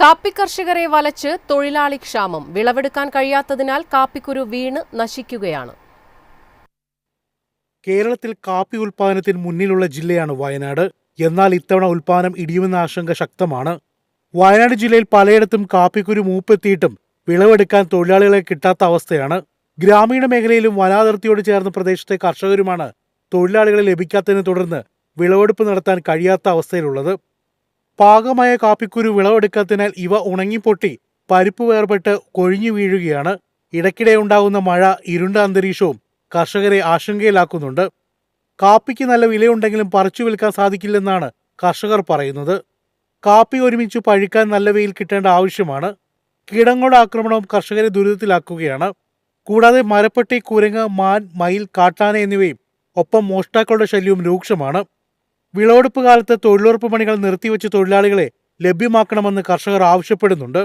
കാപ്പി കർഷകരെ വലച്ച് തൊഴിലാളി ക്ഷാമം വിളവെടുക്കാൻ കഴിയാത്തതിനാൽ കാപ്പിക്കുരു വീണ് നശിക്കുകയാണ്. കേരളത്തിൽ കാപ്പി ഉൽപാദനത്തിന് മുന്നിലുള്ള ജില്ലയാണ് വയനാട്. എന്നാൽ ഇത്തവണ ഉൽപാദനം ഇടിയുമെന്ന ആശങ്ക ശക്തമാണ്. വയനാട് ജില്ലയിൽ പലയിടത്തും കാപ്പിക്കുരു മൂപ്പെത്തിയിട്ടും വിളവെടുക്കാൻ തൊഴിലാളികളെ കിട്ടാത്ത അവസ്ഥയാണ്. ഗ്രാമീണ മേഖലയിലും വനാതിർത്തിയോട് ചേർന്ന പ്രദേശത്തെ കർഷകരുമാണ് തൊഴിലാളികളെ ലഭിക്കാത്തതിനെ തുടർന്ന് വിളവെടുപ്പ് നടത്താൻ കഴിയാത്ത അവസ്ഥയിലുള്ളത്. പാകമായ കാപ്പിക്കുരു വിളവെടുക്കാത്തതിനാൽ ഇവ ഉണങ്ങിപ്പൊട്ടി പരിപ്പ് വേർപെട്ട് കൊഴിഞ്ഞു വീഴുകയാണ്. ഇടയ്ക്കിടെ ഉണ്ടാകുന്ന മഴ ഇരുണ്ട അന്തരീക്ഷവും കർഷകരെ ആശങ്കയിലാക്കുന്നുണ്ട്. കാപ്പിക്ക് നല്ല വിലയുണ്ടെങ്കിലും പറിച്ചു വിൽക്കാൻ സാധിക്കില്ലെന്നാണ് കർഷകർ പറയുന്നത്. കാപ്പി ഒരുമിച്ച് പഴുക്കാൻ നല്ല വെയിൽ കിട്ടേണ്ട ആവശ്യമാണ്. കീടങ്ങളുടെ ആക്രമണവും കർഷകരെ ദുരിതത്തിലാക്കുകയാണ്. കൂടാതെ മരപ്പെട്ടി കുരങ്ങ് മാൻ മയിൽ കാട്ടാന എന്നിവയും ഒപ്പം മോഷ്ടാക്കളുടെ ശല്യവും രൂക്ഷമാണ്. വിളവെടുപ്പ് കാലത്ത് തൊഴിലുറപ്പ് പണികൾ നിർത്തിവെച്ച് തൊഴിലാളികളെ ലഭ്യമാക്കണമെന്ന് കർഷകർ ആവശ്യപ്പെടുന്നുണ്ട്